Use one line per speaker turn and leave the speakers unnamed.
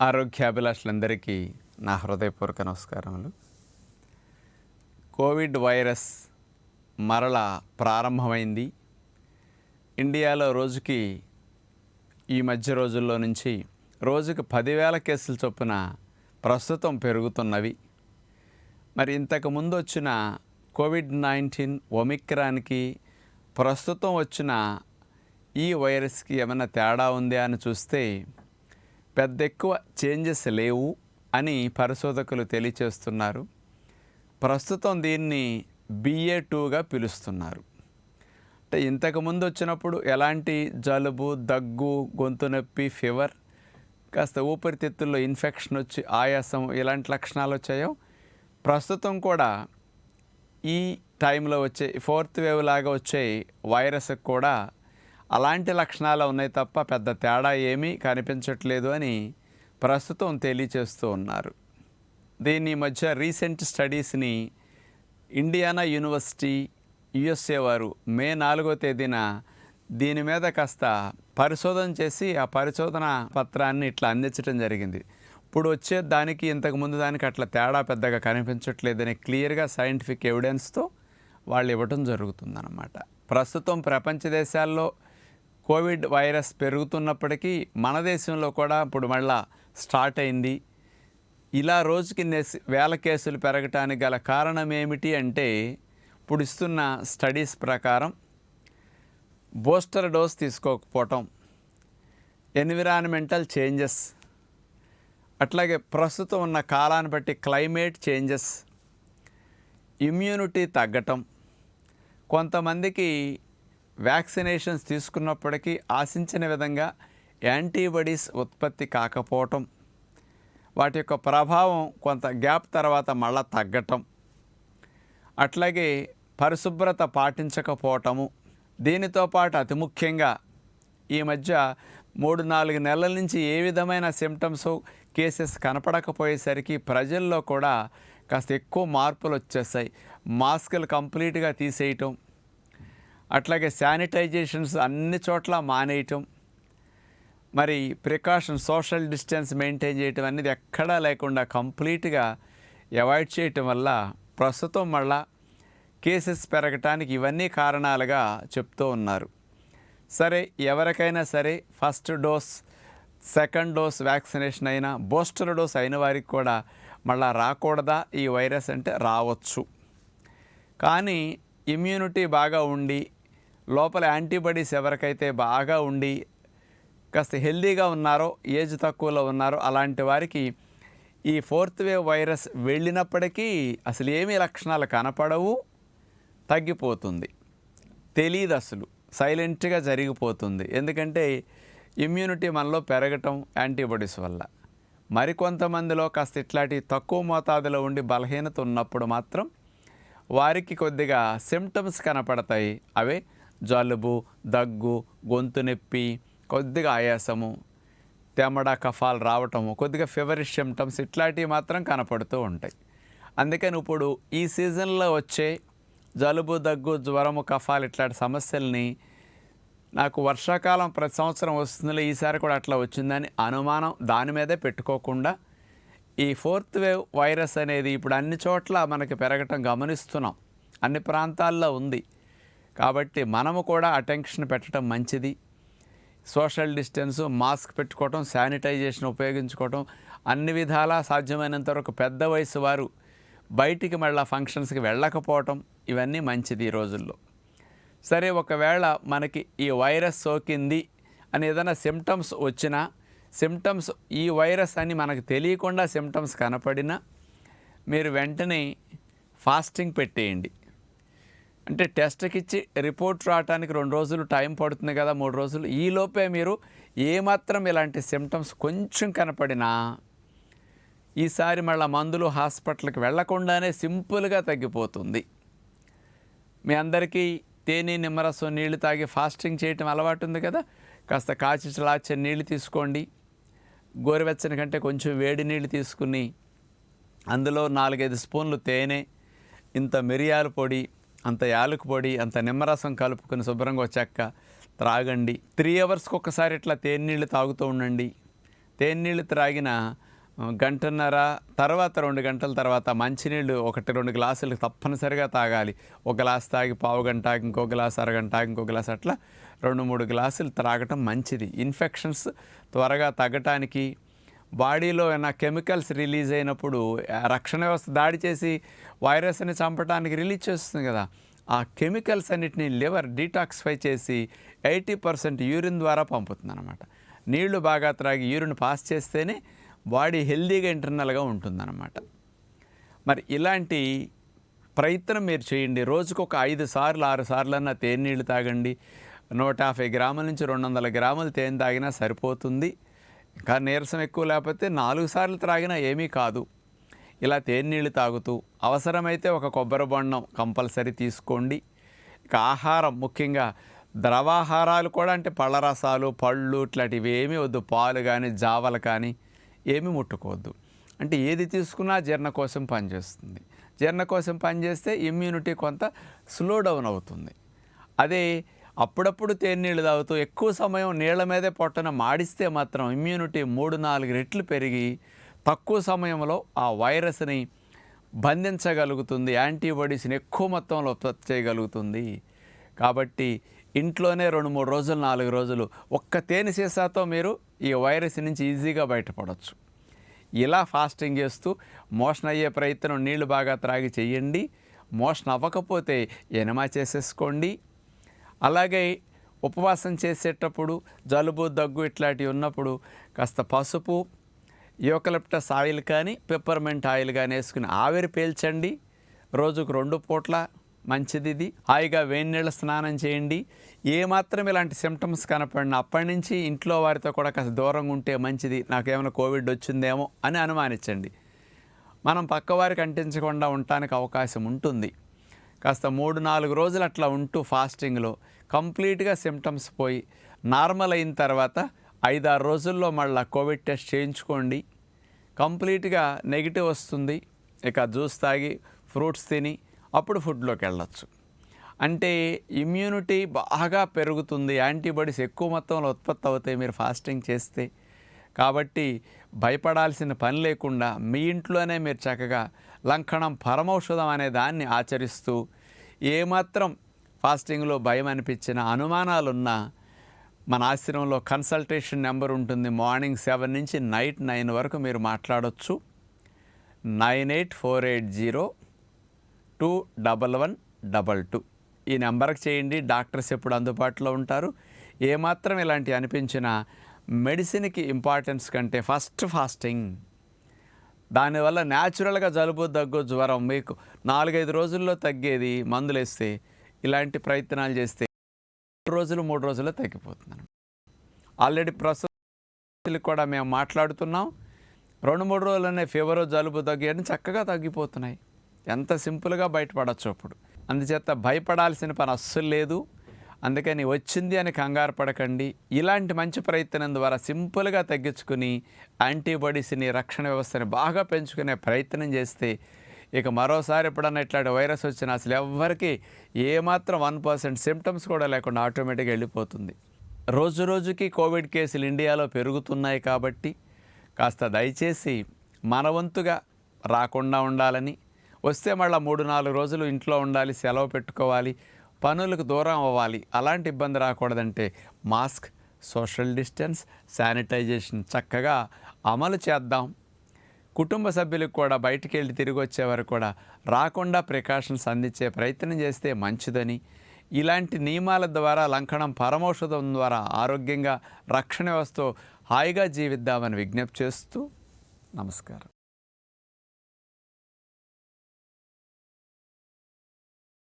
ఆరోగ్యాభిలాషులందరికీ నా హృదయపూర్వక నమస్కారములు. కోవిడ్ వైరస్ మరల ప్రారంభమైంది. ఇండియాలో రోజుకి ఈ మధ్య రోజుల్లో నుంచి రోజుకి పదివేల కేసుల చొప్పున ప్రస్తుతం పెరుగుతున్నవి. మరి ఇంతకు ముందు వచ్చిన కోవిడ్ నైన్టీన్ ఒమిక్రాన్కి ప్రస్తుతం వచ్చిన ఈ వైరస్కి ఏమైనా తేడా ఉందా అని చూస్తే పెద్ద ఎక్కువ చేంజెస్ లేవు అని పరిశోధకులు తెలియచేస్తున్నారు. ప్రస్తుతం దీన్ని బిఏ టూగా పిలుస్తున్నారు. అంటే ఇంతకుముందు వచ్చినప్పుడు ఎలాంటి జలుబు దగ్గు గొంతు నొప్పి ఫీవర్ కాస్త ఊపిరితిత్తుల్లో ఇన్ఫెక్షన్ వచ్చి ఆయాసం ఇలాంటి లక్షణాలు వచ్చాయో ప్రస్తుతం కూడా ఈ టైంలో వచ్చే ఫోర్త్ వేవ్ లాగా వచ్చే వైరస్కి కూడా అలాంటి లక్షణాలు ఉన్నాయి తప్ప పెద్ద తేడా ఏమీ కనిపించట్లేదు అని ప్రస్తుతం తెలియచేస్తూ ఉన్నారు. దీని మధ్య రీసెంట్ స్టడీస్ని ఇండియానా యూనివర్సిటీ యుఎస్ఏ వారు మే నాలుగో తేదీన దీని మీద కాస్త పరిశోధన చేసి ఆ పరిశోధన పత్రాన్ని ఇట్లా అందించడం జరిగింది. ఇప్పుడు వచ్చే దానికి ఇంతకుముందు దానికి అట్లా తేడా పెద్దగా కనిపించట్లేదని క్లియర్గా సైంటిఫిక్ ఎవిడెన్స్తో వాళ్ళు ఇవ్వటం జరుగుతుందన్నమాట. ప్రస్తుతం ప్రపంచ దేశాల్లో కోవిడ్ వైరస్ పెరుగుతున్నప్పటికీ మన దేశంలో కూడా ఇప్పుడు మళ్ళా స్టార్ట్ అయింది. ఇలా రోజుకి వేల కేసులు పెరగటానికి గల కారణం ఏమిటి అంటే ఇప్పుడు ఇస్తున్న స్టడీస్ ప్రకారం బూస్టర్ డోస్ తీసుకోకపోవటం ఎన్విరాన్మెంటల్ చేంజెస్ అట్లాగే ప్రస్తుతం ఉన్న కాలాన్ని బట్టి క్లైమేట్ చేంజెస్ ఇమ్యూనిటీ తగ్గటం కొంతమందికి వ్యాక్సినేషన్స్ తీసుకున్నప్పటికీ ఆశించిన విధంగా యాంటీబాడీస్ ఉత్పత్తి కాకపోవటం వాటి యొక్క ప్రభావం కొంత గ్యాప్ తర్వాత మళ్ళా తగ్గటం అట్లాగే పరిశుభ్రత పాటించకపోవటము. దీనితో పాటు అతి ముఖ్యంగా ఈ మధ్య మూడు నాలుగు నెలల నుంచి ఏ విధమైన సిమ్టమ్స్ కేసెస్ కనపడకపోయేసరికి ప్రజల్లో కూడా కాస్త ఎక్కువ మార్పులు వచ్చేస్తాయి మాస్కులు కంప్లీట్గా తీసేయటం అట్లాగే శానిటైజేషన్స్ అన్ని చోట్ల మానేయటం మరి ప్రికాషన్ సోషల్ డిస్టెన్స్ మెయింటైన్ చేయటం అనేది ఎక్కడా లేకుండా కంప్లీట్గా అవాయిడ్ చేయటం వల్ల ప్రస్తుతం మళ్ళా కేసెస్ పెరగటానికి ఇవన్నీ కారణాలుగా చెప్తూ ఉన్నారు. సరే ఎవరికైనా సరే first dose second dose vaccination అయినా బూస్టర్ డోస్ అయిన వారికి కూడా మళ్ళా రాకూడదా? ఈ వైరస్ అంటే రావచ్చు. కానీ ఇమ్యూనిటీ బాగా ఉండి లోపల యాంటీబాడీస్ ఎవరికైతే బాగా ఉండి కాస్త హెల్దీగా ఉన్నారో ఏజ్ తక్కువలో ఉన్నారో అలాంటి వారికి ఈ ఫోర్త్ వేవ్ వైరస్ వెళ్ళినప్పటికీ అసలు ఏమీ లక్షణాలు కనపడవు తగ్గిపోతుంది. తెలియదు అసలు. సైలెంట్గా జరిగిపోతుంది. ఎందుకంటే ఇమ్యూనిటీ మనలో పెరగటం యాంటీబాడీస్ వల్ల. మరికొంతమందిలో కాస్త ఇట్లాంటి తక్కువ మోతాదులో ఉండి బలహీనత ఉన్నప్పుడు మాత్రం వారికి కొద్దిగా సిమ్టమ్స్ కనపడతాయి. అవే జలుబు దగ్గు గొంతు నొప్పి కొద్దిగా ఆయాసము తెమ్మడ కఫాలు రావటము కొద్దిగా ఫీవరిష్ సిమ్టమ్స్ ఇట్లాంటివి మాత్రం కనపడుతూ ఉంటాయి. అందుకని ఇప్పుడు ఈ సీజన్లో వచ్చే జలుబు దగ్గు జ్వరము కఫాలు ఇట్లాంటి సమస్యల్ని నాకు వర్షాకాలం ప్రతి సంవత్సరం వస్తుందిలే ఈసారి కూడా అట్లా వచ్చిందని అనుమానం దాని మీదే పెట్టుకోకుండా ఈ ఫోర్త్ వేవ్ వైరస్ అనేది ఇప్పుడు అన్ని చోట్ల మనకి పెరగటం గమనిస్తున్నాం. అన్ని ప్రాంతాల్లో ఉంది. కాబట్టి మనము కూడా అటెన్షన్ పెట్టడం మంచిది. సోషల్ డిస్టెన్స్ మాస్క్ పెట్టుకోవటం శానిటైజేషన్ ఉపయోగించుకోవటం అన్ని విధాలా సాధ్యమైనంత వరకు పెద్ద వయసు వారు బయటికి మళ్ళీ ఫంక్షన్స్కి వెళ్ళకపోవటం ఇవన్నీ మంచిది ఈ రోజుల్లో. సరే ఒకవేళ మనకి ఈ వైరస్ సోకింది అని ఏదైనా సిమ్టమ్స్ వచ్చినా సిమ్టమ్స్ ఈ వైరస్ అని మనకు తెలియకుండా సిమ్టమ్స్ కనపడినా మీరు వెంటనే ఫాస్టింగ్ పెట్టేయండి. అంటే టెస్ట్కి ఇచ్చి రిపోర్ట్ రావడానికి రెండు రోజులు టైం పడుతుంది కదా మూడు రోజులు. ఈలోపే మీరు ఏమాత్రం ఇలాంటి సిమ్టమ్స్ కొంచెం కనపడినా ఈసారి మళ్ళీ మందులు హాస్పిటల్కి వెళ్ళకుండానే సింపుల్గా తగ్గిపోతుంది. మీ అందరికీ తేనె నిమ్మరసం నీళ్ళు తాగి ఫాస్టింగ్ చేయటం అలవాటు ఉంది కదా కాస్త కాచి చలాచే నీళ్ళు తీసుకోండి. గోరువెచ్చని కంటే కొంచెం వేడి నీళ్ళు తీసుకుని అందులో నాలుగైదు స్పూన్లు తేనె ఇంత మిరియాల పొడి అంత యాలకు పొడి అంత నిమ్మరసం కలుపుకొని శుభ్రంగా చెక్క త్రాగండి. త్రీ అవర్స్కి ఒకసారి ఇట్లా తేనీళ్ళు తాగుతూ ఉండండి. తేనీళ్ళు త్రాగిన గంటన్నర తర్వాత రెండు గంటల తర్వాత మంచినీళ్ళు ఒకటి రెండు గ్లాసులు తప్పనిసరిగా తాగాలి. ఒక గ్లాస్ తాగి పావు గంట ఇంకో గ్లాస్ అరగంట ఇంకో గ్లాస్ అట్లా రెండు మూడు గ్లాసులు త్రాగటం మంచిది. ఇన్ఫెక్షన్స్ త్వరగా తగ్గటానికి బాడీలో ఏమైనా కెమికల్స్ రిలీజ్ అయినప్పుడు రక్షణ వ్యవస్థ దాడి చేసి వైరస్ని చంపడానికి రిలీజ్ చేస్తుంది కదా. ఆ కెమికల్స్ అన్నిటిని లివర్ డీటాక్స్ఫై చేసి ఎయిటీ పర్సెంట్ యూరిన్ ద్వారా పంపుతుంది అనమాట నీళ్ళు బాగా త్రాగి యూరిన్ పాస్ చేస్తేనే బాడీ హెల్దీగా ఇంటర్నల్గా ఉంటుందన్నమాట. మరి ఇలాంటి ప్రయత్నం మీరు చేయండి. రోజుకు ఒక ఐదు సార్లు ఆరు సార్లు అన్న తేనె నీళ్ళు తాగండి. నూట యాభై గ్రాముల నుంచి రెండు వందల గ్రాములు తేనె తాగినా సరిపోతుంది. ఇంకా నీరసం ఎక్కువ లేకపోతే నాలుగు సార్లు త్రాగినా ఏమీ కాదు. ఇలా తేనె నీళ్ళు తాగుతూ అవసరమైతే ఒక కొబ్బరి బొండం కంపల్సరీ తీసుకోండి. ఇక ఆహారం ముఖ్యంగా ద్రవాహారాలు కూడా అంటే పళ్ళ రసాలు పళ్ళు ఇట్లాంటివి ఏమీ వద్దు. పాలు కానీ జావలు కానీ ఏమీ ముట్టుకోవద్దు. అంటే ఏది తీసుకున్నా జీర్ణకోశం పనిచేస్తుంది జీర్ణకోశం పనిచేస్తే ఇమ్యూనిటీ కొంత స్లో డౌన్ అవుతుంది. అదే అప్పుడప్పుడు తేనీళ్ళు తాగుతూ ఎక్కువ సమయం నీళ్ళ మీదే పొట్టన మాడిస్తే మాత్రం ఇమ్యూనిటీ మూడు నాలుగు రెట్లు పెరిగి తక్కువ సమయంలో ఆ వైరస్ని బంధించగలుగుతుంది. యాంటీబాడీస్ని ఎక్కువ మొత్తంలో ఉత్పత్తి చేయగలుగుతుంది. కాబట్టి ఇంట్లోనే రెండు మూడు రోజులు నాలుగు రోజులు ఒక్క తేనె సీసాతో మీరు ఈ వైరస్ నుంచి ఈజీగా బయటపడవచ్చు ఇలా ఫాస్టింగ్ చేస్తూ మోషన్ అయ్యే ప్రయత్నం నీళ్ళు బాగా త్రాగి చేయండి. మోషన్ అవ్వకపోతే ఎనమా చేసేసుకోండి. అలాగే ఉపవాసం చేసేటప్పుడు జలుబు దగ్గు ఇట్లాంటివి ఉన్నప్పుడు కాస్త పసుపు యూకలిప్టస్ ఆయిల్ కానీ పెప్పర్మెంట్ ఆయిల్ కానీ వేసుకుని ఆవిరి పీల్చండి. రోజుకు రెండు పూట్ల మంచిది ఇది. హాయిగా వేడి స్నానం చేయండి. ఏమాత్రం ఇలాంటి సిమ్టమ్స్ కనపడినా అప్పటి నుంచి ఇంట్లో వారితో కూడా కాస్త దూరంగా ఉంటే మంచిది. నాకేమైనా కోవిడ్ వచ్చిందేమో అని అనుమానించండి. మనం పక్కవారికి అంటించకుండా ఉండటానికి అవకాశం ఉంటుంది. కాస్త మూడు నాలుగు రోజులు అట్లా ఉంటూ ఫాస్టింగ్లో కంప్లీట్గా సిమ్టమ్స్ పోయి నార్మల్ అయిన తర్వాత ఐదారు రోజుల్లో మళ్ళీ కోవిడ్ టెస్ట్ చేయించుకోండి. కంప్లీట్గా నెగిటివ్ వస్తుంది. ఇక జ్యూస్ తాగి ఫ్రూట్స్ తిని అప్పుడు ఫుడ్లోకి వెళ్ళొచ్చు. అంటే ఇమ్యూనిటీ బాగా పెరుగుతుంది. యాంటీబాడీస్ ఎక్కువ మొత్తంలో ఉత్పత్తి అవుతాయి మీరు ఫాస్టింగ్ చేస్తే. కాబట్టి భయపడాల్సిన పని లేకుండా మీ ఇంట్లోనే మీరు చక్కగా లంకణం పరమౌషధం అనే దాన్ని ఆచరిస్తూ ఏమాత్రం ఫాస్టింగ్లో భయం అనిపించిన అనుమానాలున్నా మన ఆశ్రమంలో కన్సల్టేషన్ నెంబర్ ఉంటుంది. మార్నింగ్ సెవెన్ నుంచి నైట్ నైన్ వరకు మీరు మాట్లాడొచ్చు. Nine eight four eight zero two double one double two. ఈ నెంబర్కి చేయండి. డాక్టర్స్ ఎప్పుడు అందుబాటులో ఉంటారు. ఏమాత్రం ఇలాంటి అనిపించిన మెడిసిన్కి ఇంపార్టెన్స్ కంటే ఫస్ట్ ఫాస్టింగ్ దానివల్ల న్యాచురల్గా జలుబు దగ్గు జ్వరం మీకు నాలుగైదు రోజుల్లో తగ్గేది మందులు వేస్తే ఇలాంటి ప్రయత్నాలు చేస్తే రోజులు మూడు రోజుల్లో తగ్గిపోతుంది ఆల్రెడీ ప్రస్తుతం కూడా మేము మాట్లాడుతున్నాం. రెండు మూడు రోజులనే ఫీవర్ జలుబు దగ్గు అని చక్కగా తగ్గిపోతున్నాయి. ఎంత సింపుల్గా బయటపడచ్చు అప్పుడు. అందుచేత భయపడాల్సిన పని అస్సలు లేదు. అందుకని వచ్చింది అని కంగారు పడకండి. ఇలాంటి మంచి ప్రయత్నం ద్వారా సింపుల్గా తగ్గించుకుని యాంటీబాడీస్ని రక్షణ వ్యవస్థని బాగా పెంచుకునే ప్రయత్నం చేస్తే ఇక మరోసారి ఎప్పుడన్నా ఇట్లాంటి వైరస్ వచ్చినా అసలు ఎవ్వరికి ఏమాత్రం వన్ పర్సెంట్ సిమ్టమ్స్ కూడా లేకుండా ఆటోమేటిక్గా వెళ్ళిపోతుంది. రోజు రోజుకి కోవిడ్ కేసులు ఇండియాలో పెరుగుతున్నాయి కాబట్టి కాస్త దయచేసి మన వంతుగా రాకుండా ఉండాలని వస్తే మళ్ళీ మూడు నాలుగు రోజులు ఇంట్లో ఉండాలి సెలవు పెట్టుకోవాలి పనులకు దూరం అవ్వాలి. అలాంటి ఇబ్బంది రాకూడదంటే మాస్క్ సోషల్ డిస్టెన్స్ శానిటైజేషన్ చక్కగా అమలు చేద్దాం. కుటుంబ సభ్యులకు కూడా బయటికి వెళ్ళి తిరిగి వచ్చేవారు కూడా రాకుండా ప్రికాషన్స్ అందించే ప్రయత్నం చేస్తే మంచిదని. ఇలాంటి నియమాల ద్వారా లంకణం పరమౌషధం ద్వారా ఆరోగ్యంగా రక్షణ వ్యవస్థ హాయిగా జీవిద్దామని విజ్ఞప్తి చేస్తూ నమస్కారం.